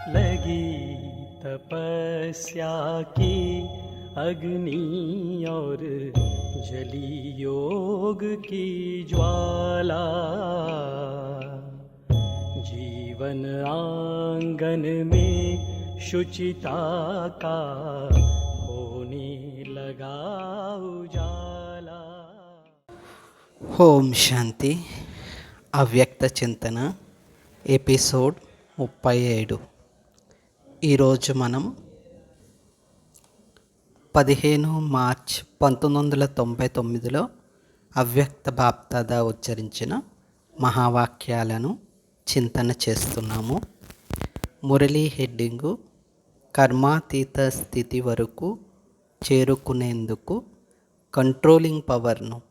लगी तपस्या की अग्नि और जली योग की ज्वाला जीवन आंगन में शुचिता का होने लगा उजाला ఓం శాంతి అవ్యక్త చింతన ఎపిసోడ్ ముప్పై ఏడు ఈరోజు మనం పదిహేను మార్చ్ పంతొమ్మిది వందల తొంభై తొమ్మిదిలో అవ్యక్త బాప్దాద ఉచ్చరించిన మహావాక్యాలను చింతన చేస్తున్నాము. మురళీ హెడ్డింగు కర్మాతీత స్థితి వరకు చేరుకునేందుకు కంట్రోలింగ్ పవర్ను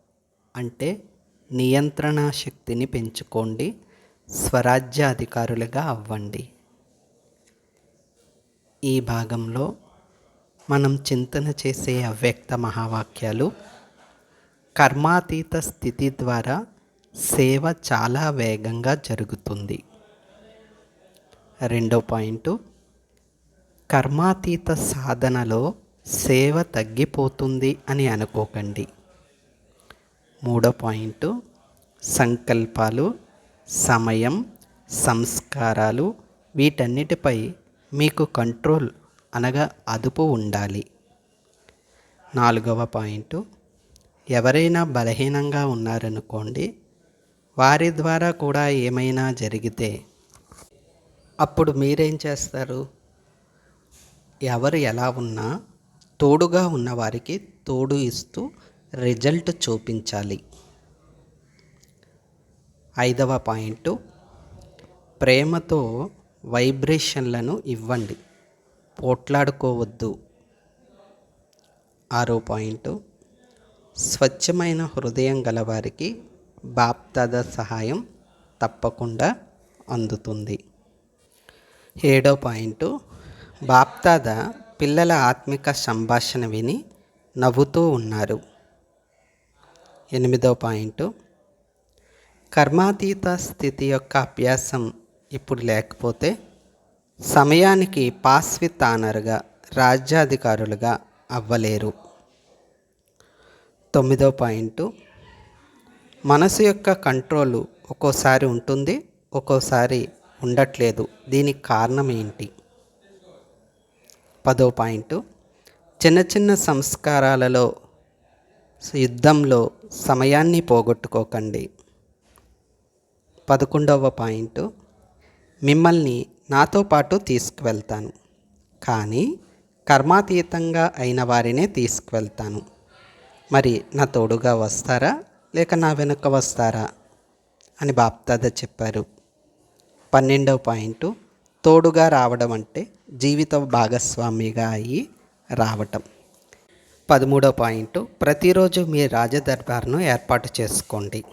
అంటే నియంత్రణ శక్తిని పెంచుకోండి. స్వరాజ్య అధికారులుగా అవ్వండి. ఈ భాగంలో మనం చింతన చేసే అవ్యక్త మహావాక్యాలు కర్మాతీత స్థితి ద్వారా సేవ చాలా వేగంగా జరుగుతుంది. రెండో పాయింట్ కర్మాతీత సాధనలో సేవ తగ్గిపోతుంది అని అనుకోకండి. మూడో పాయింట్ సంకల్పాలు సమయం సంస్కారాలు వీటన్నిటిపై మీకు కంట్రోల్ అనగా అదుపు ఉండాలి. నాలుగవ పాయింట్ ఎవరైనా బలహీనంగా ఉన్నారనుకోండి వారి ద్వారా కూడా ఏమైనా జరిగితే అప్పుడు మీరేం చేస్తారు? ఎవరు ఎలా ఉన్నా తోడుగా ఉన్నవారికి తోడు ఇస్తూ రిజల్ట్ చూపించాలి. ఐదవ పాయింట్ ప్రేమతో వైబ్రేషన్లను ఇవ్వండి. పోట్లాడుకోవద్దు. ఆరో పాయింట్. స్వచ్ఛమైన హృదయం గలవారికి బాప్దాద సహాయం తప్పకుండా అందుతుంది. ఏడో పాయింట్. బాప్దాద పిల్లల ఆత్మిక సంభాషణ విని నవ్వుతూ ఉన్నారు. ఎనిమిదో పాయింట్. కర్మాతీత స్థితి యొక్క అభ్యాసం ఇప్పుడు లేకపోతే సమయానికి పాస్విత్ ఆనర్గా రాజ్యాధికారులుగా అవ్వలేరు. తొమ్మిదో పాయింట్ మనసు యొక్క కంట్రోల్ ఒక్కోసారి ఉంటుంది ఒక్కోసారి ఉండట్లేదు. దీనికి కారణం ఏంటి? పదో పాయింట్ చిన్న చిన్న సంస్కారాలలో యుద్ధంలో సమయాన్ని పోగొట్టుకోకండి. పదకొండవ పాయింట్ మిమ్మల్ని నాతో పాటు తీసుకువెళ్తాను. కానీ కర్మాతీతంగా అయిన వారినే తీసుకువెళ్తాను. మరి నా తోడుగా వస్తారా? లేక నా వెనుక వస్తారా? అని బాప్తాద చెప్పారు. పన్నెండవ పాయింట్ తోడుగా రావడం అంటే జీవిత భాగస్వామిగా అయ్యి రావటం. పదమూడో పాయింట్ ప్రతిరోజు మీ రాజదర్బార్ను ఏర్పాటు చేసుకోండి.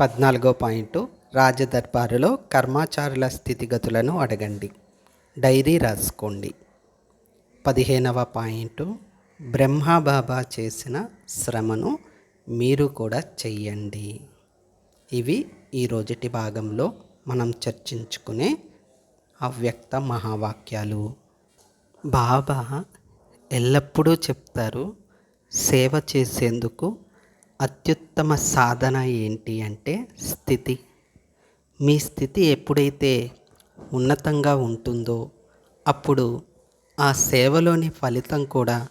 పద్నాలుగో పాయింట్ రాజదర్బారులో కర్మాచారుల స్థితిగతులను అడగండి. డైరీ రాసుకోండి. పదిహేనవ పాయింట్. బ్రహ్మబాబా చేసిన శ్రమను మీరు కూడా చెయ్యండి. ఇవి ఈ రోజుటి భాగంలో మనం చర్చించుకునే అవ్యక్త మహావాక్యాలు. బాబా ఎల్లప్పుడూ చెప్తారు సేవ చేసేందుకు అత్యుత్తమ సాధన ఏంటి అంటే స్థితి. మీ స్థితి ఎప్పుడైతే ఉన్నతంగా ఉంటుందో అప్పుడు ఆ సేవలోని ఫలితం కూడా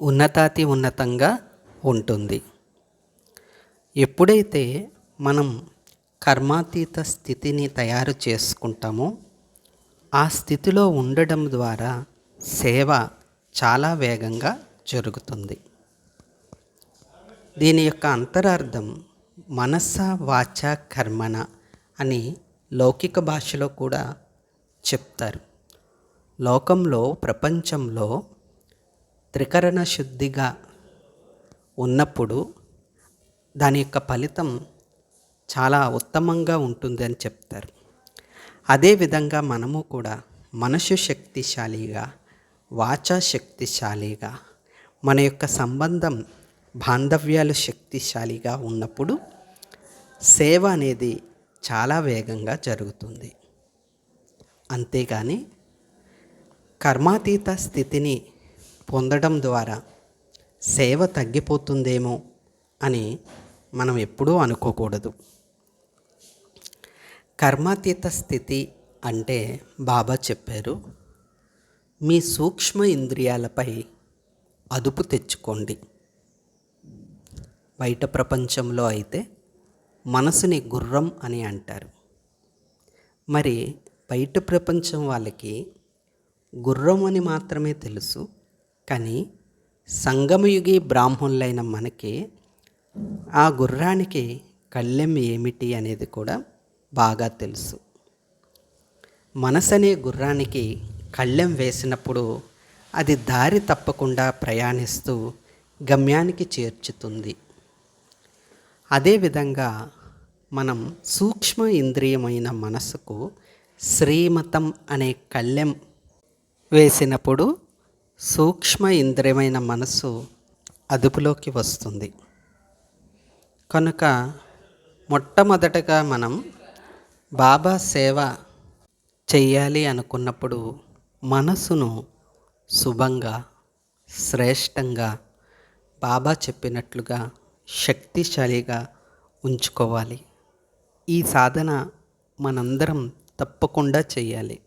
ఉన్నతాతి ఉన్నతంగా ఉంటుంది. ఎప్పుడైతే మనం కర్మాతీత స్థితిని తయారు చేసుకుంటామో ఆ స్థితిలో ఉండడం ద్వారా సేవ చాలా వేగంగా జరుగుతుంది. దీని యొక్క అంతరార్థం మనస వాచ కర్మణ అని లౌకిక భాషలో కూడా చెప్తారు. లోకంలో ప్రపంచంలో త్రికరణ శుద్ధిగా ఉన్నప్పుడు దాని యొక్క ఫలితం చాలా ఉత్తమంగా ఉంటుంది అని చెప్తారు. అదేవిధంగా మనము కూడా మనసు శక్తిశాలిగా వాచా శక్తిశాలిగా మన యొక్క సంబంధం బాంధవ్యాలు శక్తిశాలిగా ఉన్నప్పుడు సేవ అనేది చాలా వేగంగా జరుగుతుంది. అంతేగాని కర్మాతీత స్థితిని పొందడం ద్వారా సేవ తగ్గిపోతుందేమో అని మనం ఎప్పుడూ అనుకోకూడదు. కర్మాతీత స్థితి అంటే బాబా చెప్పారు మీ సూక్ష్మ ఇంద్రియాలపై అదుపు తెచ్చుకోండి. బయట ప్రపంచంలో అయితే మనసుని గుర్రం అని అంటారు. మరి బయట ప్రపంచం వాళ్ళకి గుర్రం అని మాత్రమే తెలుసు కానీ సంగమయుగి బ్రాహ్మణులైన మనకి ఆ గుర్రానికి కళ్ళెం ఏమిటి అనేది కూడా బాగా తెలుసు. మనసు అనే గుర్రానికి కళ్ళెం వేసినప్పుడు అది దారి తప్పకుండా ప్రయాణిస్తూ గమ్యానికి చేర్చుతుంది. అదేవిధంగా మనం సూక్ష్మ ఇంద్రియమైన మనసుకు శ్రీమతం అనే కళ్ళెం వేసినప్పుడు సూక్ష్మ ఇంద్రియమైన మనసు అదుపులోకి వస్తుంది. కనుక మొట్టమొదటగా మనం బాబా సేవ చెయ్యాలి అనుకున్నప్పుడు మనసును శుభంగా శ్రేష్టంగా బాబా చెప్పినట్లుగా శక్తిశాలిగా ఉంచుకోవాలి. ఈ సాధన మనందరం తప్పకుండా చేయాలి.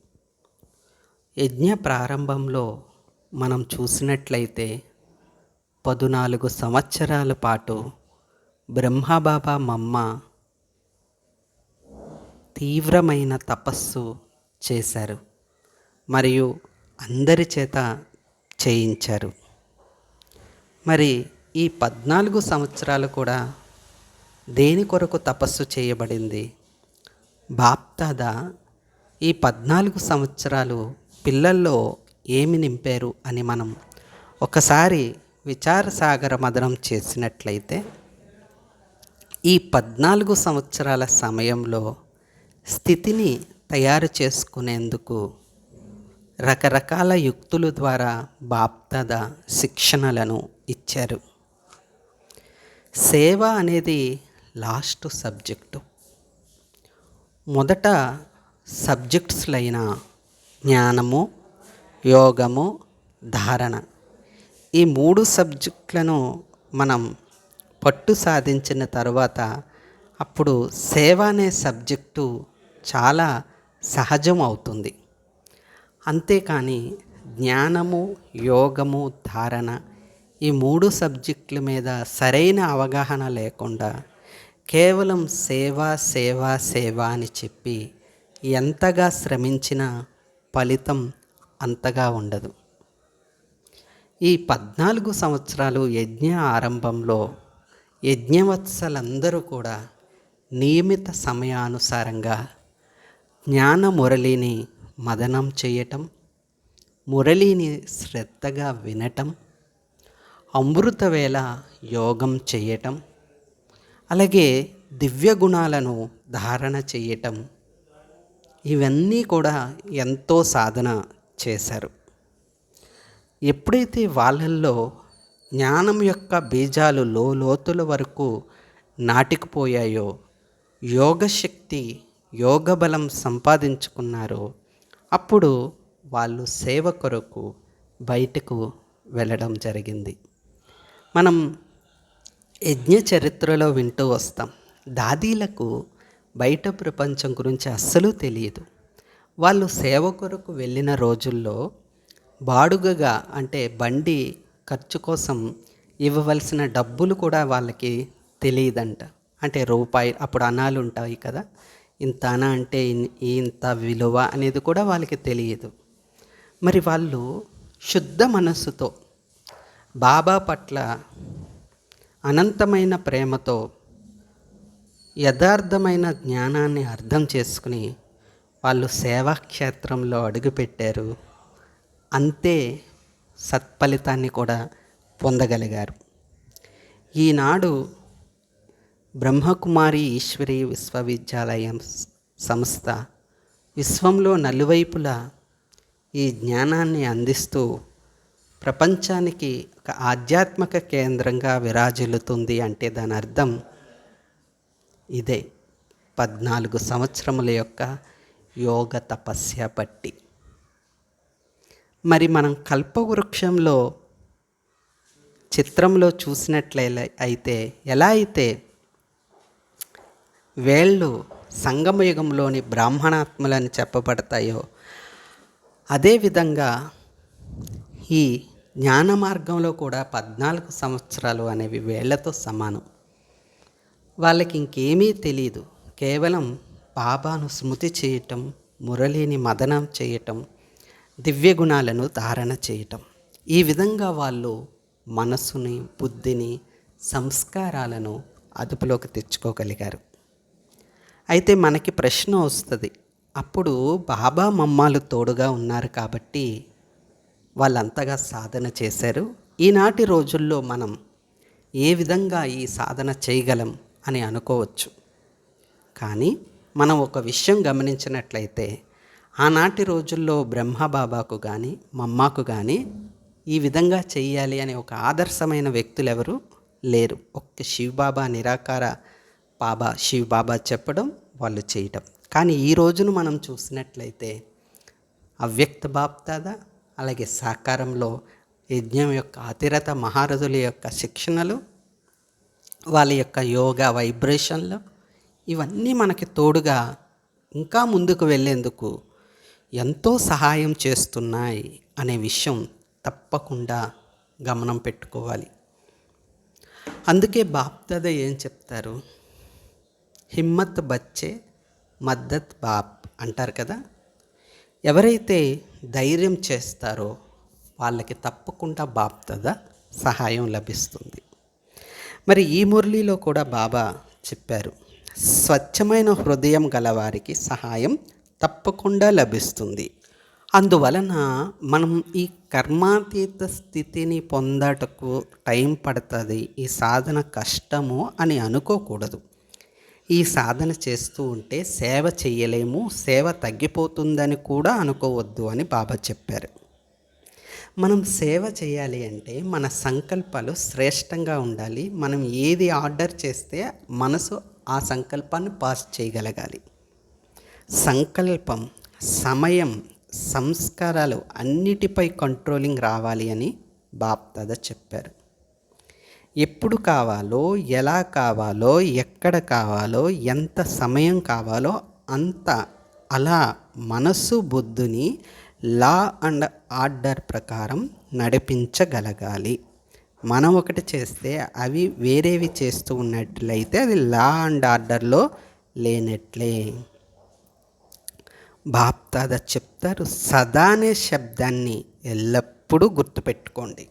యజ్ఞ ప్రారంభంలో మనం చూసినట్లయితే పదునాలుగు సంవత్సరాల పాటు బ్రహ్మబాబా మమ్మ తీవ్రమైన తపస్సు చేశారు. మరియు అందరి చేత చేయించారు. మరి ఈ పద్నాలుగు సంవత్సరాలు కూడా దేని కొరకు తపస్సు చేయబడింది? బాప్తాద ఈ పద్నాలుగు సంవత్సరాలు పిల్లల్లో ఏమి నింపారు అని మనం ఒకసారి విచారసాగర మదనం చేసినట్లయితే ఈ పద్నాలుగు సంవత్సరాల సమయంలో స్థితిని తయారు చేసుకునేందుకు రకరకాల యుక్తుల ద్వారా బాప్తాద శిక్షణలను ఇచ్చారు. సేవ అనేది లాస్ట్ సబ్జెక్టు. మొదట సబ్జెక్ట్స్లైన జ్ఞానము యోగము ధారణ. ఈ మూడు సబ్జెక్టులను మనం పట్టు సాధించిన తర్వాత అప్పుడు సేవ అనే సబ్జెక్టు చాలా సహజం అవుతుంది. అంతేకాని జ్ఞానము యోగము ధారణ ఈ మూడు సబ్జెక్టుల మీద సరైన అవగాహన లేకుండా కేవలం సేవ సేవ సేవ అని చెప్పి ఎంతగా శ్రమించినా ఫలితం అంతగా ఉండదు. ఈ పద్నాలుగు సంవత్సరాలు యజ్ఞ ఆరంభంలో యజ్ఞవత్సలందరూ కూడా నియమిత సమయానుసారంగా జ్ఞాన మురళిని మదనం చేయటం మురళిని శ్రద్ధగా వినటం అమృతవేళ యోగం చేయటం అలాగే దివ్య గుణాలను ధారణ చేయటం ఇవన్నీ కూడా ఎంతో సాధన చేశారు. ఎప్పుడైతే వాళ్ళల్లో జ్ఞానం యొక్క బీజాలు లోతుల వరకు నాటికిపోయాయో యోగశక్తి యోగ బలం సంపాదించుకున్నారో అప్పుడు వాళ్ళు సేవ కొరకు బయటకు వెళ్ళడం జరిగింది. మనం యజ్ఞ చరిత్రలో వింటూ వస్తాం. దాదీలకు బయట ప్రపంచం గురించి అస్సలు తెలియదు. వాళ్ళు సేవ కొరకు వెళ్ళిన రోజుల్లో బాడుగగా అంటే బండి ఖర్చు కోసం ఇవ్వవలసిన డబ్బులు కూడా వాళ్ళకి తెలియదంట. అంటే రూపాయి అప్పుడు అనాలు ఉంటాయి కదా. ఇంత అన అంటే ఇంత విలువ అనేది కూడా వాళ్ళకి తెలియదు. మరి వాళ్ళు శుద్ధ మనస్సుతో బాబా పట్ల అనంతమైన ప్రేమతో యథార్థమైన జ్ఞానాన్ని అర్థం చేసుకుని వాళ్ళు సేవాక్షేత్రంలో అడుగుపెట్టారు. అంతే సత్ఫలితాన్ని కూడా పొందగలిగారు. ఈనాడు బ్రహ్మకుమారి ఈశ్వరి విశ్వవిద్యాలయం సంస్థ విశ్వంలో నలువైపులా ఈ జ్ఞానాన్ని అందిస్తూ ప్రపంచానికి ఒక ఆధ్యాత్మిక కేంద్రంగా విరాజిల్లుతుంది అంటే దాని అర్థం ఇదే. పద్నాలుగు సంవత్సరముల యొక్క యోగ తపస్య బట్టి మరి మనం కల్పవృక్షంలో చిత్రంలో చూసినట్లే అయితే ఎలా అయితే వేళ్ళు సంగమయుగంలోని బ్రాహ్మణాత్మలని చెప్పబడతాయో అదేవిధంగా ఈ జ్ఞాన మార్గంలో కూడా పద్నాలుగు సంవత్సరాలు అనేవి వేళ్ళతో సమానం. వాళ్ళకి ఇంకేమీ తెలియదు కేవలం బాబాను స్మృతి చేయటం మురళిని మదనం చేయటం దివ్య గుణాలను ధారణ చేయటం. ఈ విధంగా వాళ్ళు మనసుని బుద్ధిని సంస్కారాలను అదుపులోకి తెచ్చుకోగలిగారు. అయితే మనకి ప్రశ్న వస్తుంది. అప్పుడు బాబా మమ్మాలు తోడుగా ఉన్నారు కాబట్టి వాళ్ళంతగా సాధన చేశారు. ఈనాటి రోజుల్లో మనం ఏ విధంగా ఈ సాధన చేయగలం అని అనుకోవచ్చు. కానీ మనం ఒక విషయం గమనించినట్లయితే ఆనాటి రోజుల్లో బ్రహ్మబాబాకు కానీ మమ్మాకు కానీ ఈ విధంగా చేయాలి అనే ఒక ఆదర్శమైన వ్యక్తులు ఎవరు లేరు. ఒక్క శివబాబా నిరాకార బాబా శివబాబా చెప్పడం వాళ్ళు చేయటం. కానీ ఈ రోజును మనం చూసినట్లయితే అవ్యక్త బాప్తాద? అలాగే సాకారంలో యజ్ఞం యొక్క అతిరత మహారథుల యొక్క శిక్షణలు వాళ్ళ యొక్క యోగా వైబ్రేషన్లు ఇవన్నీ మనకి తోడుగా ఇంకా ముందుకు వెళ్ళేందుకు ఎంతో సహాయం చేస్తున్నాయి అనే విషయం తప్పకుండా గమనం పెట్టుకోవాలి. అందుకే బాప్దాద ఏం చెప్తారు? హిమ్మత్ బచ్చే మద్దత్ బాప్ అంటారు కదా? ఎవరైతే ధైర్యం చేస్తారో వాళ్ళకి తప్పకుండా బాప్తద సహాయం లభిస్తుంది. మరి ఈ మురళిలో కూడా బాబా చెప్పారు స్వచ్ఛమైన హృదయం గలవారికి సహాయం తప్పకుండా లభిస్తుంది. అందువలన మనం ఈ కర్మాతీత స్థితిని పొందటకు టైం పడుతుంది ఈ సాధన కష్టము అని అనుకోకూడదు. ఈ సాధన చేస్తూ ఉంటే సేవ చేయలేము సేవ తగ్గిపోతుందని కూడా అనుకోవద్దు అని బాబా చెప్పారు. మనం సేవ చేయాలి అంటే మన సంకల్పాలు శ్రేష్టంగా ఉండాలి. మనం ఏది ఆర్డర్ చేస్తే మనసు ఆ సంకల్పాన్ని పాస్ చేయగలగాలి. సంకల్పం సమయం సంస్కారాలు అన్నిటిపై కంట్రోలింగ్ రావాలి అని బాప్దాద చెప్పారు. ఎప్పుడు కావాలో ఎలా కావాలో ఎక్కడ కావాలో ఎంత సమయం కావాలో అంత అలా మనస్సు బుద్ధుని లా అండ్ ఆర్డర్ ప్రకారం నడిపించగలగాలి. మనం ఒకటి చేస్తే అవి వేరేవి చేస్తూ ఉన్నట్లయితే అది లా అండ్ ఆర్డర్లో లేనట్లే. బాప్తాద చెప్తారు సదా అనే శబ్దాన్ని ఎల్లప్పుడూ గుర్తుపెట్టుకోండి.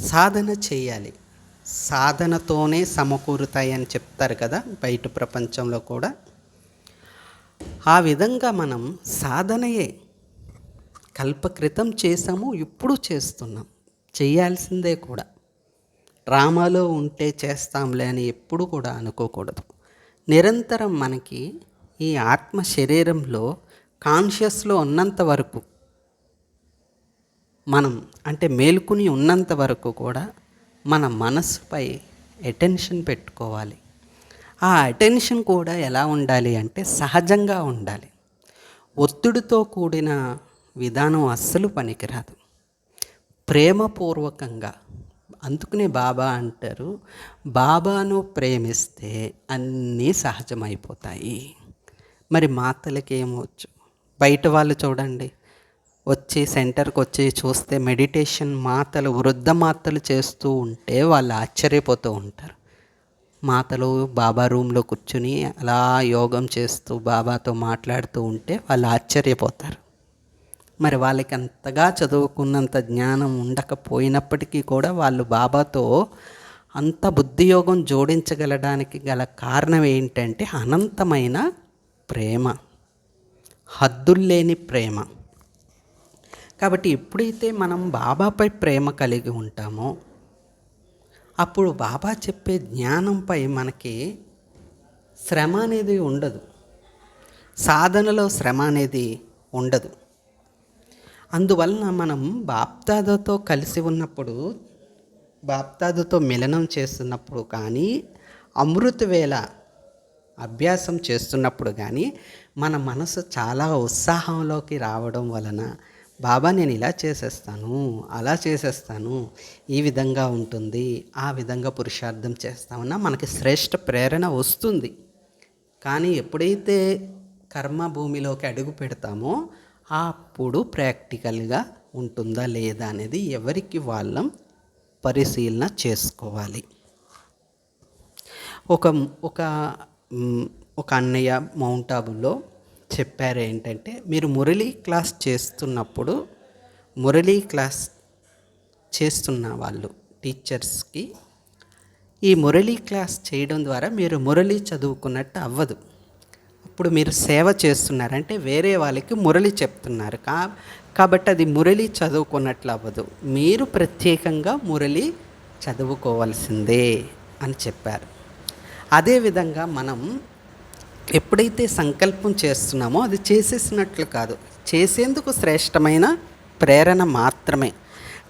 సాధన చేయాలి. సాధనతోనే సమకూరుతాయని చెప్తారు కదా బయట ప్రపంచంలో కూడా. ఆ విధంగా మనం సాధనయే కల్పకృతం చేసాము ఇప్పుడు చేస్తున్నాం. చేయాల్సిందే కూడా. డ్రామాలో ఉంటే చేస్తాంలే అని ఎప్పుడు కూడా అనుకోకూడదు. నిరంతరం మనకి ఈ ఆత్మ శరీరంలో కాన్షియస్లో ఉన్నంత వరకు మనం అంటే మేలుకుని ఉన్నంత వరకు కూడా మన మనసుపై అటెన్షన్ పెట్టుకోవాలి. ఆ అటెన్షన్ కూడా ఎలా ఉండాలి అంటే సహజంగా ఉండాలి. ఒత్తిడితో కూడిన విధానం అస్సలు పనికిరాదు. ప్రేమపూర్వకంగా అందుకనే బాబా అంటారు బాబాను ప్రేమిస్తే అన్నీ సహజమైపోతాయి. మరి మాతలకి ఏమవచ్చు బయట వాళ్ళు చూడండి. వచ్చి సెంటర్కి వచ్చి చూస్తే మెడిటేషన్ మాతలు వృద్ధ మాతలు చేస్తూ ఉంటే వాళ్ళు ఆశ్చర్యపోతూ ఉంటారు. మాతలు బాబా రూమ్లో కూర్చుని అలా యోగం చేస్తూ బాబాతో మాట్లాడుతూ ఉంటే వాళ్ళు ఆశ్చర్యపోతారు. మరి వాళ్ళకి అంతగా చదువుకున్నంత జ్ఞానం ఉండకపోయినప్పటికీ కూడా వాళ్ళు బాబాతో అంత బుద్ధియోగం జోడించగలడానికి గల కారణం ఏంటంటే అనంతమైన ప్రేమ. హద్దుల్లేని ప్రేమ. కాబట్టి ఎప్పుడైతే మనం బాబాపై ప్రేమ కలిగి ఉంటామో అప్పుడు బాబా చెప్పే జ్ఞానంపై మనకి శ్రమ అనేది ఉండదు. సాధనలో శ్రమ అనేది ఉండదు. అందువలన మనం బాప్తాదతో కలిసి ఉన్నప్పుడు బాప్తాదతో మిలనం చేస్తున్నప్పుడు కానీ అమృత వేళ అభ్యాసం చేస్తున్నప్పుడు కానీ మన మనసు చాలా ఉత్సాహంలోకి రావడం వలన బాబా నేను ఇలా చేసేస్తాను అలా చేసేస్తాను ఈ విధంగా ఉంటుంది ఆ విధంగా పురుషార్థం చేస్తామన్నా మనకి శ్రేష్ఠ ప్రేరణ వస్తుంది. కానీ ఎప్పుడైతే కర్మ భూమిలోకి అడుగు పెడతామో అప్పుడు ప్రాక్టికల్గా ఉంటుందా లేదా అనేది ఎవరికి వాళ్ళం పరిశీలన చేసుకోవాలి. ఒక ఒక ఒక అన్నయ్య మౌంట్ ఆబులో చెప్పారు ఏంటంటే మీరు మురళీ క్లాస్ చేస్తున్నప్పుడు మురళీ క్లాస్ చేస్తున్న వాళ్ళు టీచర్స్కి ఈ మురళీ క్లాస్ చేయడం ద్వారా మీరు మురళీ చదువుకున్నట్టు అవ్వదు. అప్పుడు మీరు సేవ చేస్తున్నారంటే వేరే వాళ్ళకి మురళి చెప్తున్నారు. కా కాబట్టి అది మురళి చదువుకున్నట్లు అవ్వదు. మీరు ప్రత్యేకంగా మురళి చదువుకోవాల్సిందే అని చెప్పారు. అదేవిధంగా మనం ఎప్పుడైతే సంకల్పం చేస్తున్నామో అది చేసేసినట్లు కాదు. చేసేందుకు శ్రేష్టమైన ప్రేరణ మాత్రమే.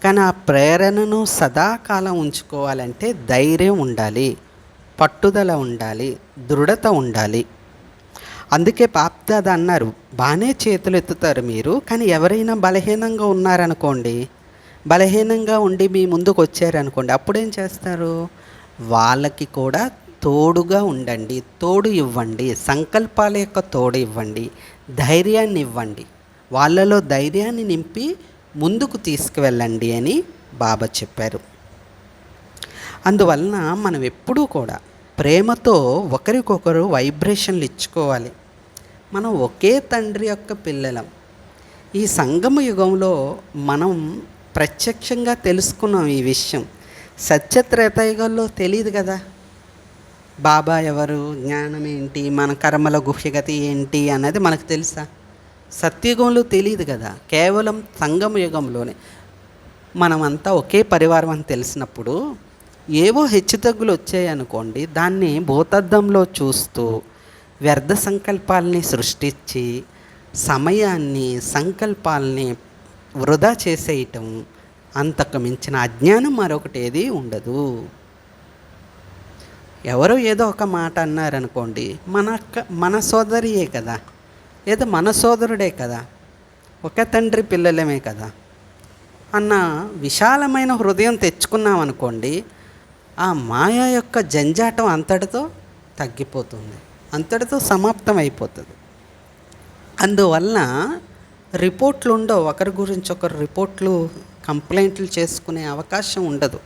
కానీ ఆ ప్రేరణను సదాకాలం ఉంచుకోవాలంటే ధైర్యం ఉండాలి పట్టుదల ఉండాలి దృఢత ఉండాలి. అందుకే పాప్దాద అన్నారు బాగానే చేతులు ఎత్తుతారు మీరు కానీ ఎవరైనా బలహీనంగా ఉన్నారనుకోండి బలహీనంగా ఉండి మీ ముందుకు వచ్చారనుకోండి అప్పుడేం చేస్తారు? వాళ్ళకి కూడా తోడుగా ఉండండి తోడు ఇవ్వండి సంకల్పాల యొక్క తోడు ఇవ్వండి ధైర్యాన్ని ఇవ్వండి. వాళ్ళలో ధైర్యాన్ని నింపి ముందుకు తీసుకువెళ్ళండి అని బాబా చెప్పారు. అందువలన మనం ఎప్పుడూ కూడా ప్రేమతో ఒకరికొకరు వైబ్రేషన్లు ఇచ్చుకోవాలి. మనం ఒకే తండ్రి యొక్క పిల్లలం. ఈ సంగమ యుగంలో మనం ప్రత్యక్షంగా తెలుసుకున్నాం ఈ విషయం. సత్యత్రేతయుగంలో తెలియదు కదా. బాబా ఎవరు? జ్ఞానం ఏంటి? మన కర్మల గుహ్యగతి ఏంటి అన్నది మనకు తెలుసా? సత్యుగంలో తెలియదు కదా. కేవలం సంగమ యుగంలోనే. మనమంతా ఒకే పరివారం అని తెలిసినప్పుడు ఏవో హెచ్చుతగ్గులు వచ్చాయనుకోండి దాన్ని భూతద్దంలో చూస్తూ వ్యర్థ సంకల్పాలని సృష్టించి సమయాన్ని సంకల్పాలని వృధా చేసేయటం అంతకు మించిన అజ్ఞానం మరొకటి ఏది ఉండదు. ఎవరో ఏదో ఒక మాట అన్నారనుకోండి మన అక్క మన సోదరియే కదా. లేదా మన సోదరుడే కదా. ఒక తండ్రి పిల్లలమే కదా. అన్న విశాలమైన హృదయం తెచ్చుకున్నాం అనుకోండి ఆ మాయ యొక్క జంజాటం అంతటితో తగ్గిపోతుంది. అంతటితో సమాప్తం అయిపోతుంది అందువలన రిపోర్ట్లు ఉండవు ఒకరి గురించి ఒకరు రిపోర్ట్లు కంప్లైంట్లు చేసుకునే అవకాశం ఉండదు.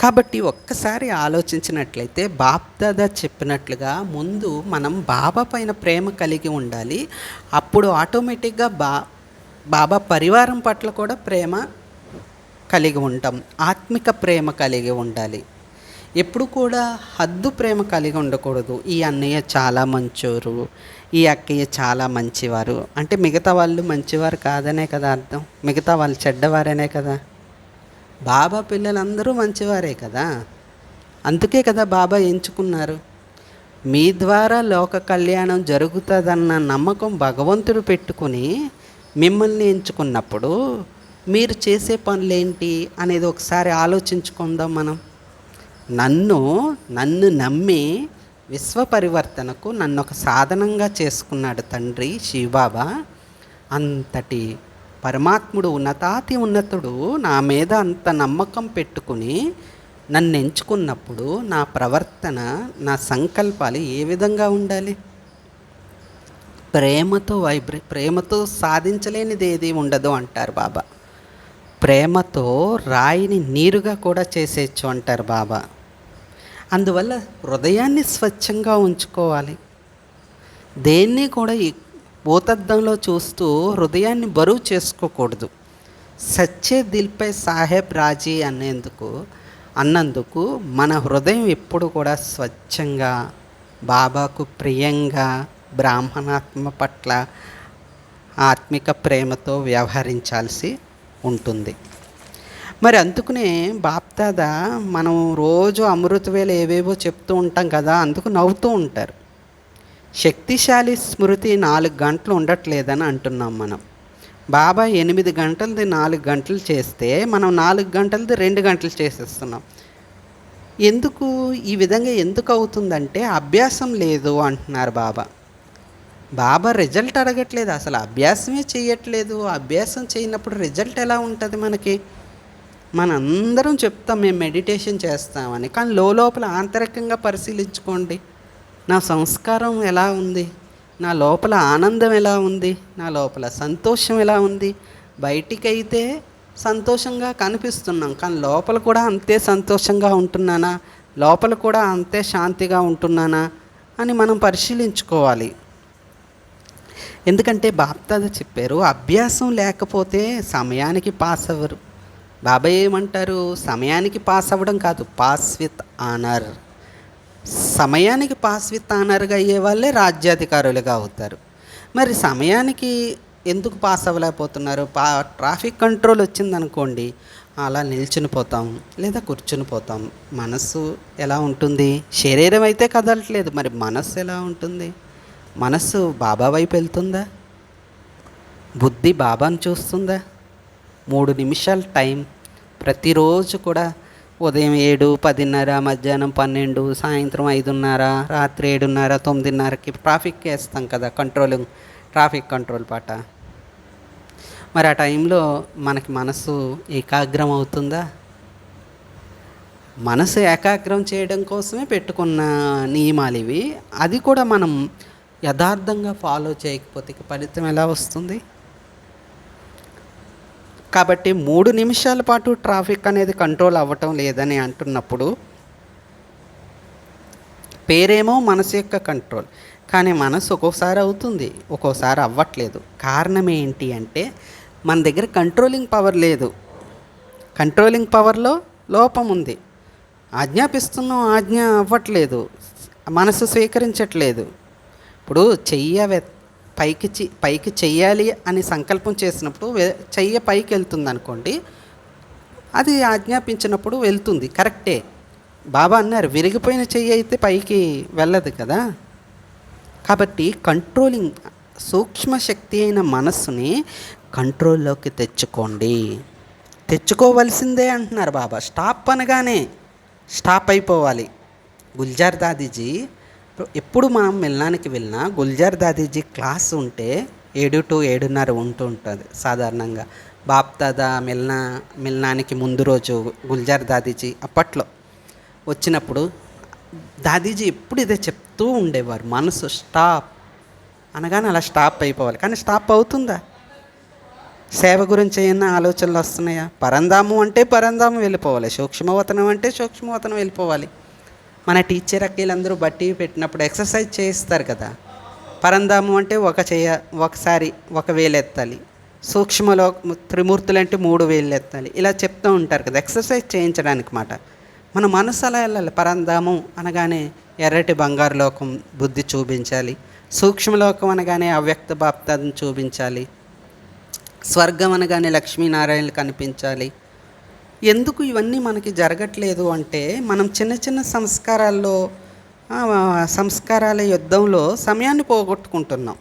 కాబట్టి ఒక్కసారి ఆలోచించినట్లయితే బాప్దాదా చెప్పినట్లుగా ముందు మనం బాబా పైన ప్రేమ కలిగి ఉండాలి. అప్పుడు ఆటోమేటిక్గా బా బాబా పరివారం పట్ల కూడా ప్రేమ కలిగి ఉంటాం. ఆత్మిక ప్రేమ కలిగి ఉండాలి. ఎప్పుడు కూడా హద్దు ప్రేమ కలిగి ఉండకూడదు. ఈ అన్నయ్య చాలా మంచోరు ఈ అక్కయ్య చాలా మంచివారు. అంటే మిగతా వాళ్ళు మంచివారు కాదనే కదా అర్థం? మిగతా వాళ్ళు చెడ్డవారనే కదా? బాబా పిల్లలందరూ మంచివారే కదా? అందుకే కదా బాబా ఎంచుకున్నారు. మీ ద్వారా లోక కళ్యాణం జరుగుతుందన్న నమ్మకం భగవంతుడు పెట్టుకుని మిమ్మల్ని ఎంచుకున్నప్పుడు మీరు చేసే పనులేంటి అనేది ఒకసారి ఆలోచించుకుందాం మనం. నన్ను నన్ను నమ్మి విశ్వ పరివర్తనకు నన్ను ఒక సాధనంగా చేసుకున్నాడు తండ్రి శివబాబా. అంతటి పరమాత్ముడు ఉన్నతాతి ఉన్నతుడు నా మీద అంత నమ్మకం పెట్టుకుని నన్ను ఎంచుకున్నప్పుడు నా ప్రవర్తన నా సంకల్పాలు ఏ విధంగా ఉండాలి? ప్రేమతో వైబ్రే ప్రేమతో సాధించలేనిది ఏది ఉండదు అంటారు బాబా. ప్రేమతో రాయిని నీరుగా కూడా చేసేయచ్చు అంటారు బాబా. అందువల్ల హృదయాన్ని స్వచ్ఛంగా ఉంచుకోవాలి. దేన్ని కూడా భూతద్దంలో చూస్తూ హృదయాన్ని బరువు చేసుకోకూడదు. సచ్చే దిల్పై సాహెబ్ రాజీ అనేందుకు అన్నందుకు మన హృదయం ఎప్పుడు కూడా స్వచ్ఛంగా బాబాకు ప్రియంగా బ్రాహ్మణాత్మ పట్ల ఆత్మిక ప్రేమతో వ్యవహరించాల్సి ఉంటుంది. మరి అందుకునే బాప్దాద మనం రోజు అమృతవేలు ఏవేవో చెప్తూ ఉంటాం కదా అందుకు నవ్వుతూ ఉంటారు. శక్తిశాలి స్మృతి నాలుగు గంటలు ఉండట్లేదని అంటున్నాం మనం. బాబా ఎనిమిది గంటలది నాలుగు గంటలు చేస్తే మనం నాలుగు గంటలది రెండు గంటలు చేసేస్తున్నాం. ఎందుకు? ఈ విధంగా ఎందుకు అవుతుందంటే అభ్యాసం లేదు అంటున్నారు బాబా. బాబా రిజల్ట్ అడగట్లేదు అసలు అభ్యాసమే చేయట్లేదు. అభ్యాసం చేయనప్పుడు రిజల్ట్ ఎలా ఉంటుంది మనకి? మనందరం చెప్తాం మేము మెడిటేషన్ చేస్తామని. కానీ లోపల ఆంతరికంగా పరిశీలించుకోండి. నా సంస్కారం ఎలా ఉంది? నా లోపల ఆనందం ఎలా ఉంది? నా లోపల సంతోషం ఎలా ఉంది? బయటికైతే సంతోషంగా కనిపిస్తున్నాం కానీ లోపల కూడా అంతే సంతోషంగా ఉంటున్నానా? లోపల కూడా అంతే శాంతిగా ఉంటున్నానా? అని మనం పరిశీలించుకోవాలి. ఎందుకంటే బాప్తాద చెప్పారు అభ్యాసం లేకపోతే సమయానికి పాస్ అవ్వరు. బాబాయ్ ఏమంటారు? సమయానికి పాస్ అవ్వడం కాదు పాస్ విత్ ఆనర్. సమయానికి పాస్ విత్ ఆనర్గా అయ్యే వాళ్ళే రాజ్యాధికారులుగా అవుతారు. మరి సమయానికి ఎందుకు పాస్ అవ్వలేకపోతున్నారు? పా ట్రాఫిక్ కంట్రోల్ వచ్చిందనుకోండి అలా నిల్చుని పోతాం లేదా కూర్చుని పోతాం. మనస్సు ఎలా ఉంటుంది? శరీరం అయితే కదలట్లేదు. మరి మనస్సు ఎలా ఉంటుంది? మనస్సు బాబా వైపు వెళ్తుందా? బుద్ధి బాబాను చూస్తుందా? మూడు నిమిషాల టైం. ప్రతిరోజు కూడా ఉదయం ఏడు పదిన్నర మధ్యాహ్నం పన్నెండు సాయంత్రం ఐదున్నర రాత్రి ఏడున్నర తొమ్మిదిన్నరకి ట్రాఫిక్ వేస్తాం కదా కంట్రోలింగ్ ట్రాఫిక్ కంట్రోల్ పాట. మరి ఆ టైంలో మనకి మనసు ఏకాగ్రం అవుతుందా? మనసు ఏకాగ్రం చేయడం కోసమే పెట్టుకున్న నియమాలు ఇవి. అది కూడా మనం యథార్థంగా ఫాలో చేయకపోతే ఫలితం ఎలా వస్తుంది? కాబట్టి మూడు నిమిషాల పాటు ట్రాఫిక్ అనేది కంట్రోల్ అవ్వటం లేదని అంటున్నప్పుడు పేరేమో మనసు యొక్క కంట్రోల్. కానీ మనసు ఒక్కోసారి అవుతుంది ఒక్కోసారి అవ్వట్లేదు. కారణం ఏంటి అంటే మన దగ్గర కంట్రోలింగ్ పవర్ లేదు. కంట్రోలింగ్ పవర్లో లోపం ఉంది. ఆజ్ఞాపిస్తున్నాం ఆజ్ఞ అవ్వట్లేదు. మనసు స్వీకరించట్లేదు. ఇప్పుడు చెయ్య పైకి పైకి చెయ్యాలి అని సంకల్పం చేసినప్పుడు చెయ్య పైకి వెళ్తుంది అనుకోండి అది ఆజ్ఞాపించినప్పుడు వెళ్తుంది కరెక్టే. బాబా అన్నారు విరిగిపోయిన చెయ్యి అయితే పైకి వెళ్ళదు కదా. కాబట్టి కంట్రోలింగ్ సూక్ష్మ శక్తి అయిన మనస్సుని కంట్రోల్లోకి తెచ్చుకోండి. తెచ్చుకోవలసిందే అంటున్నారు బాబా స్టాప్ అనగానే స్టాప్ అయిపోవాలి. గుల్జార్ దాదీజీ ఎప్పుడు మనం మిల్నానికి వెళ్ళినా గుల్జార్ దాదీజీ క్లాస్ ఉంటే ఏడు టు ఏడున్నర ఉంటూ ఉంటుంది సాధారణంగా. బాప్దాదా మిల్నా మిల్నానికి ముందు రోజు గుల్జార్ దాదీజీ అప్పట్లో వచ్చినప్పుడు దాదీజీ ఎప్పుడు ఇదే చెప్తూ ఉండేవారు. మనసు స్టాప్ అనగానే అలా స్టాప్ అయిపోవాలి. కానీ స్టాప్ అవుతుందా? సేవ గురించి ఏమైనా ఆలోచనలు వస్తున్నాయా? పరంధాము అంటే పరంధాము వెళ్ళిపోవాలి. సూక్ష్మవతనం అంటే సూక్ష్మవతనం వెళ్ళిపోవాలి. మన టీచర్ అక్కలందరూ బట్టి పెట్టినప్పుడు ఎక్సర్సైజ్ చేయిస్తారు కదా. పరంధాము అంటే ఒక చేయ ఒకసారి ఒక ఎత్తాలి. సూక్ష్మలో త్రిమూర్తులు అంటే మూడు వేలు ఎత్తాలి. ఇలా చెప్తూ ఉంటారు కదా ఎక్సర్సైజ్ చేయించడానికి మాట. మన మనసు అలా వెళ్ళాలి. పరంధామం అనగానే ఎర్రటి బంగారు లోకం బుద్ధి చూపించాలి. సూక్ష్మలోకం అనగానే అవ్యక్త బాప్తాన్ని చూపించాలి. స్వర్గం అనగానే లక్ష్మీనారాయణలు కనిపించాలి. ఎందుకు ఇవన్నీ మనకి జరగట్లేదు అంటే మనం చిన్న చిన్న సంస్కారాల్లో సంస్కారాల యుద్ధంలో సమయాన్ని పోగొట్టుకుంటున్నాం.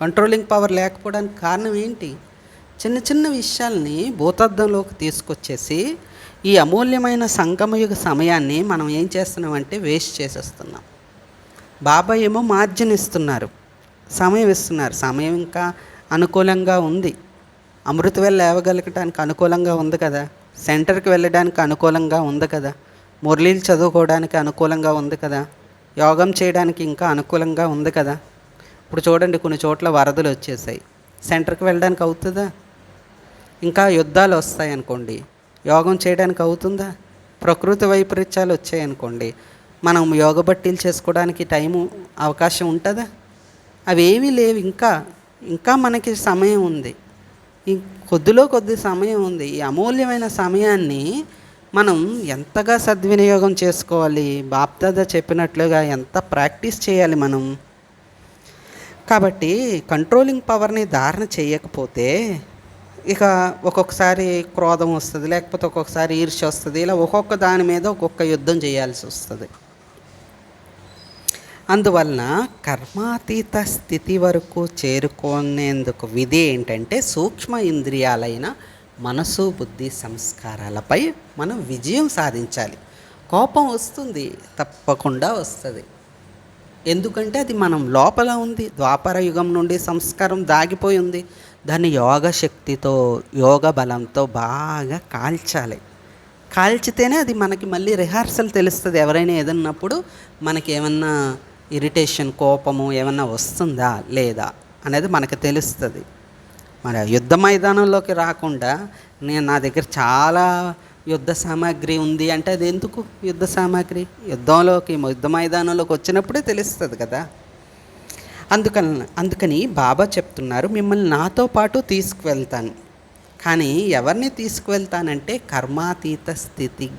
కంట్రోలింగ్ పవర్ లేకపోవడానికి కారణం ఏంటి? చిన్న చిన్న విషయాల్ని భూతద్దంలోకి తీసుకొచ్చేసి ఈ అమూల్యమైన సంగమయుగ సమయాన్ని మనం ఏం చేస్తున్నామంటే వేస్ట్ చేసేస్తున్నాం. బాబా ఏమో మార్జిన్ ఇస్తున్నారు సమయం ఇస్తున్నారు. సమయం ఇంకా అనుకూలంగా ఉంది. అమృత వెళ్ళి లేవగలగటానికి అనుకూలంగా ఉంది కదా. సెంటర్కి వెళ్ళడానికి అనుకూలంగా ఉంది కదా. మురళీలు చదువుకోవడానికి అనుకూలంగా ఉంది కదా. యోగం చేయడానికి ఇంకా అనుకూలంగా ఉంది కదా. ఇప్పుడు చూడండి కొన్ని చోట్ల వరదలు వచ్చేసాయి. సెంటర్కి వెళ్ళడానికి అవుతుందా? ఇంకా యుద్ధాలు వస్తాయి అనుకోండి. యోగం చేయడానికి అవుతుందా? ప్రకృతి వైపరీత్యాలు వచ్చాయి అనుకోండి. మనం యోగ బట్టీలు చేసుకోవడానికి టైము అవకాశం ఉంటుందా? అవి ఏమీ లేవు. ఇంకా ఇంకా మనకి సమయం ఉంది. కొద్దిలో కొద్ది సమయం ఉంది. ఈ అమూల్యమైన సమయాన్ని మనం ఎంతగా సద్వినియోగం చేసుకోవాలి? బాప్దాదా చెప్పినట్లుగా ఎంత ప్రాక్టీస్ చేయాలి మనం? కాబట్టి కంట్రోలింగ్ పవర్ని ధారణ చేయకపోతే ఇక ఒక్కొక్కసారి క్రోధం వస్తుంది లేకపోతే ఒక్కొక్కసారి ఈర్ష్య వస్తుంది ఇలా ఒక్కొక్క దాని మీద ఒక్కొక్క యుద్ధం చేయాల్సి వస్తుంది. అందువలన కర్మాతీత స్థితి వరకు చేరుకునేందుకు విధి ఏంటంటే సూక్ష్మ ఇంద్రియాలైన మనసు బుద్ధి సంస్కారాలపై మనం విజయం సాధించాలి. కోపం వస్తుంది తప్పకుండా వస్తుంది. ఎందుకంటే అది మనం లోపల ఉంది ద్వాపర యుగం నుండి సంస్కారం దాగిపోయి ఉంది. దాన్ని యోగ శక్తితో యోగ బలంతో బాగా కాల్చాలి. కాల్చితేనే అది మనకి మళ్ళీ రిహార్సల్ తెలుస్తుంది. ఎవరైనా ఏదన్నప్పుడు మనకి ఏమన్నా ఇరిటేషన్ కోపము ఏమన్నా వస్తుందా లేదా అనేది మనకు తెలుస్తుంది. మరి యుద్ధ మైదానంలోకి రాకుండా నేను నా దగ్గర చాలా యుద్ధ సామాగ్రి ఉంది అంటే అది ఎందుకు యుద్ధ సామాగ్రి? యుద్ధంలోకి యుద్ధ మైదానంలోకి వచ్చినప్పుడే తెలుస్తుంది కదా. అందుకని అందుకని బాబా చెప్తున్నారు మిమ్మల్ని నాతో పాటు తీసుకువెళ్తాను. కానీ ఎవరిని తీసుకువెళ్తానంటే కర్మాతీత స్థితి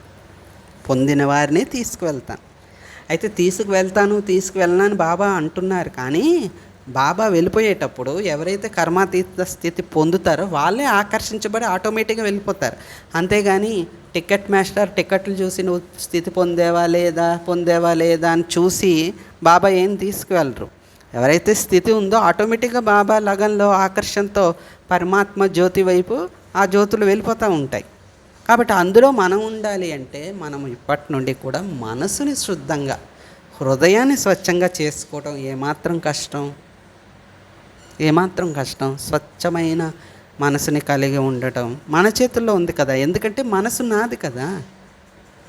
పొందిన వారిని తీసుకువెళ్తాను. అయితే తీసుకువెళ్తాను తీసుకువెళ్ళనని బాబా అంటున్నారు. కానీ బాబా వెళ్ళిపోయేటప్పుడు ఎవరైతే కర్మాతీత స్థితి పొందుతారో వాళ్ళే ఆకర్షించబడి ఆటోమేటిక్గా వెళ్ళిపోతారు. అంతేగాని టికెట్ మాస్టర్ టికెట్లు చూసి నువ్వు స్థితి పొందేవా లేదా పొందేవా లేదా అని చూసి బాబా ఏం తీసుకువెళ్ళరు. ఎవరైతే స్థితి ఉందో ఆటోమేటిక్గా బాబా లగన్లో ఆకర్షణతో పరమాత్మ జ్యోతి వైపు ఆ జ్యోతులు వెళ్ళిపోతూ ఉంటాయి. కాబట్టి అందులో మనం ఉండాలి అంటే మనం ఇప్పటి నుండి కూడా మనసుని శుద్ధంగా హృదయాన్ని స్వచ్ఛంగా చేసుకోవడం ఏమాత్రం కష్టం? ఏమాత్రం కష్టం? స్వచ్ఛమైన మనసుని కలిగి ఉండటం మన చేతుల్లో ఉంది కదా. ఎందుకంటే మనసు నాది కదా.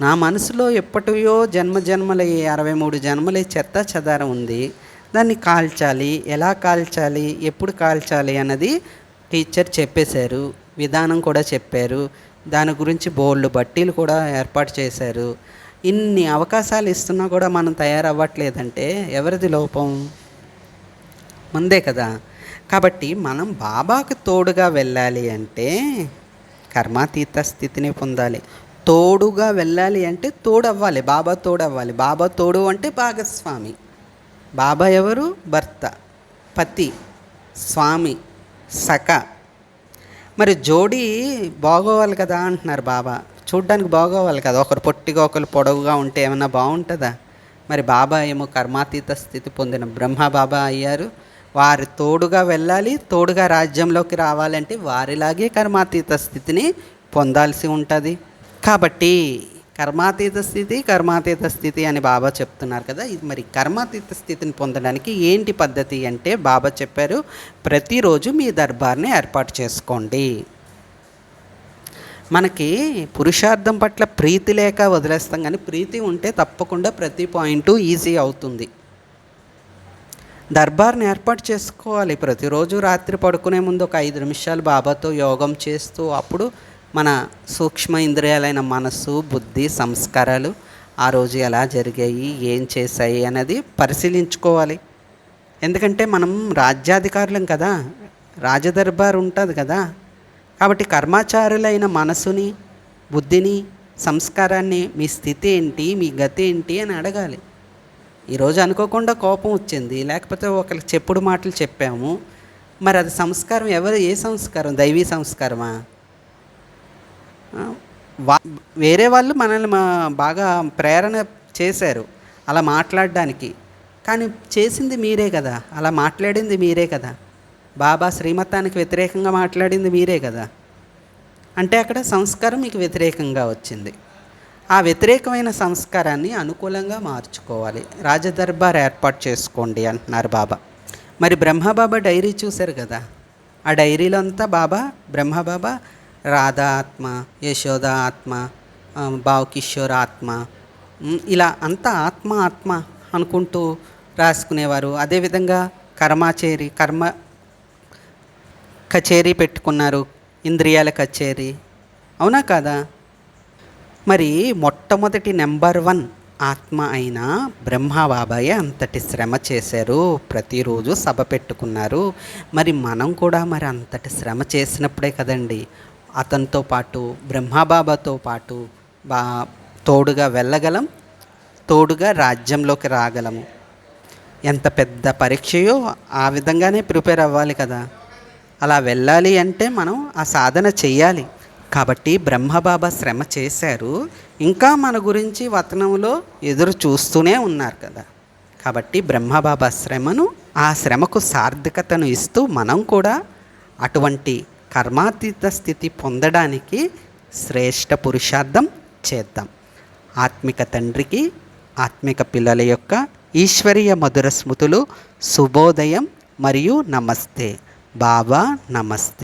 నా మనసులో ఎప్పటియో జన్మ జన్మల అరవై మూడు జన్మలై చెత్త చెదారం ఉంది. దాన్ని కాల్చాలి. ఎలా కాల్చాలి? ఎప్పుడు కాల్చాలి? అన్నది టీచర్ చెప్పేశారు. విధానం కూడా చెప్పారు. దాని గురించి బోల్డ్ బట్టీలు కూడా ఏర్పాటు చేశారు. ఇన్ని అవకాశాలు ఇస్తున్నా కూడా మనం తయారవ్వట్లేదంటే ఎవరిది లోపం? ముందే కదా. కాబట్టి మనం బాబాకు తోడుగా వెళ్ళాలి అంటే కర్మాతీత స్థితిని పొందాలి. తోడుగా వెళ్ళాలి అంటే తోడవ్వాలి. బాబా తోడవ్వాలి. బాబా తోడు అంటే భాగస్వామి. బాబా ఎవరు? భర్త. పతి. స్వామి. సఖ. మరి జోడీ బాగోవాలి కదా అంటున్నారు బాబా. చూడ్డానికి బాగోవాలి కదా. ఒకరు పొట్టిగా ఒకరు పొడవుగా ఉంటే ఏమన్నా బాగుంటుందా? మరి బాబా ఏమో కర్మాతీత స్థితి పొందిన బ్రహ్మ బాబా అయ్యారు. వారి తోడుగా వెళ్ళాలి తోడుగా రాజ్యంలోకి రావాలంటే వారిలాగే కర్మాతీత స్థితిని పొందాల్సి ఉంటుంది. కాబట్టి కర్మాతీత స్థితి కర్మాతీత స్థితి అని బాబా చెప్తున్నారు కదా. ఇది మరి కర్మాతీత స్థితిని పొందడానికి ఏంటి పద్ధతి అంటే బాబా చెప్పారు ప్రతిరోజు మీ దర్బార్ని ఏర్పాటు చేసుకోండి. మనకి పురుషార్థం పట్ల ప్రీతి లేక వదిలేస్తాం కానీ ప్రీతి ఉంటే తప్పకుండా ప్రతి పాయింట్ ఈజీ అవుతుంది. దర్బార్ని ఏర్పాటు చేసుకోవాలి. ప్రతిరోజు రాత్రి పడుకునే ముందు ఒక ఐదు నిమిషాలు బాబాతో యోగం చేస్తూ అప్పుడు మన సూక్ష్మ ఇంద్రియాలైన మనస్సు బుద్ధి సంస్కారాలు ఆ రోజు ఎలా జరిగాయి ఏం చేశాయి అనేది పరిశీలించుకోవాలి. ఎందుకంటే మనం రాజ్యాధికారులం కదా రాజదర్బార్ ఉంటుంది కదా. కాబట్టి కర్మాచారులైన మనసుని బుద్ధిని సంస్కారాన్ని మీ స్థితి ఏంటి మీ గతి ఏంటి అని అడగాలి. ఈరోజు అనుకోకుండా కోపం వచ్చింది లేకపోతే ఒకరికి చెప్పుడు మాటలు చెప్పాము. మరి అది సంస్కారం ఎవరు ఏ సంస్కారం దైవీ సంస్కారమా? వా వేరే వాళ్ళు మనల్ని మా బాగా ప్రేరణ చేశారు అలా మాట్లాడడానికి. కానీ చేసింది మీరే కదా. అలా మాట్లాడింది మీరే కదా. బాబా శ్రీమతానికి వ్యతిరేకంగా మాట్లాడింది మీరే కదా. అంటే అక్కడ సంస్కారం మీకు వ్యతిరేకంగా వచ్చింది. ఆ వ్యతిరేకమైన సంస్కారాన్ని అనుకూలంగా మార్చుకోవాలి. రాజదర్బార్ ఏర్పాటు చేసుకోండి అంటున్నారు బాబా. మరి బ్రహ్మబాబా డైరీ చూశారు కదా. ఆ డైరీలో అంతా బాబా బ్రహ్మబాబా రాధా ఆత్మ యశోద ఆత్మ ఆ, భావకిషోర్ ఆత్మ ఇలా అంతా ఆత్మ ఆత్మ అనుకుంటూ రాసుకునేవారు. అదేవిధంగా కర్మాచేరి కర్మ కచేరీ పెట్టుకున్నారు ఇంద్రియాల కచేరీ. అవునా కాదా? మరి మొట్టమొదటి నెంబర్ వన్ ఆత్మ అయిన బ్రహ్మబాబాయ్ అంతటి శ్రమ చేశారు. ప్రతిరోజు సభ పెట్టుకున్నారు. మరి మనం కూడా మరి అంతటి శ్రమ చేసినప్పుడే కదండి. అతనితో పాటు బ్రహ్మబాబాతో పాటు బా తోడుగా వెళ్ళగలం తోడుగా రాజ్యంలోకి రాగలము. ఎంత పెద్ద పరీక్షయో ఆ విధంగానే ప్రిపేర్ అవ్వాలి కదా. అలా వెళ్ళాలి అంటే మనం ఆ సాధన చేయాలి కాబట్టి బ్రహ్మబాబా శ్రమ చేశారు. ఇంకా మన గురించి వతనంలో ఎదురు చూస్తూనే ఉన్నారు కదా. కాబట్టి బ్రహ్మబాబా శ్రమను ఆ శ్రమకు సార్థకతను ఇస్తూ మనం కూడా అటువంటి కర్మాతీత స్థితి పొందడానికి శ్రేష్ఠ పురుషార్థం చేద్దాం. ఆత్మిక తండ్రికి ఆత్మిక పిల్లల యొక్క ఈశ్వరీయ మధుర స్మృతులు శుభోదయం మరియు నమస్తే. బాబా నమస్తే.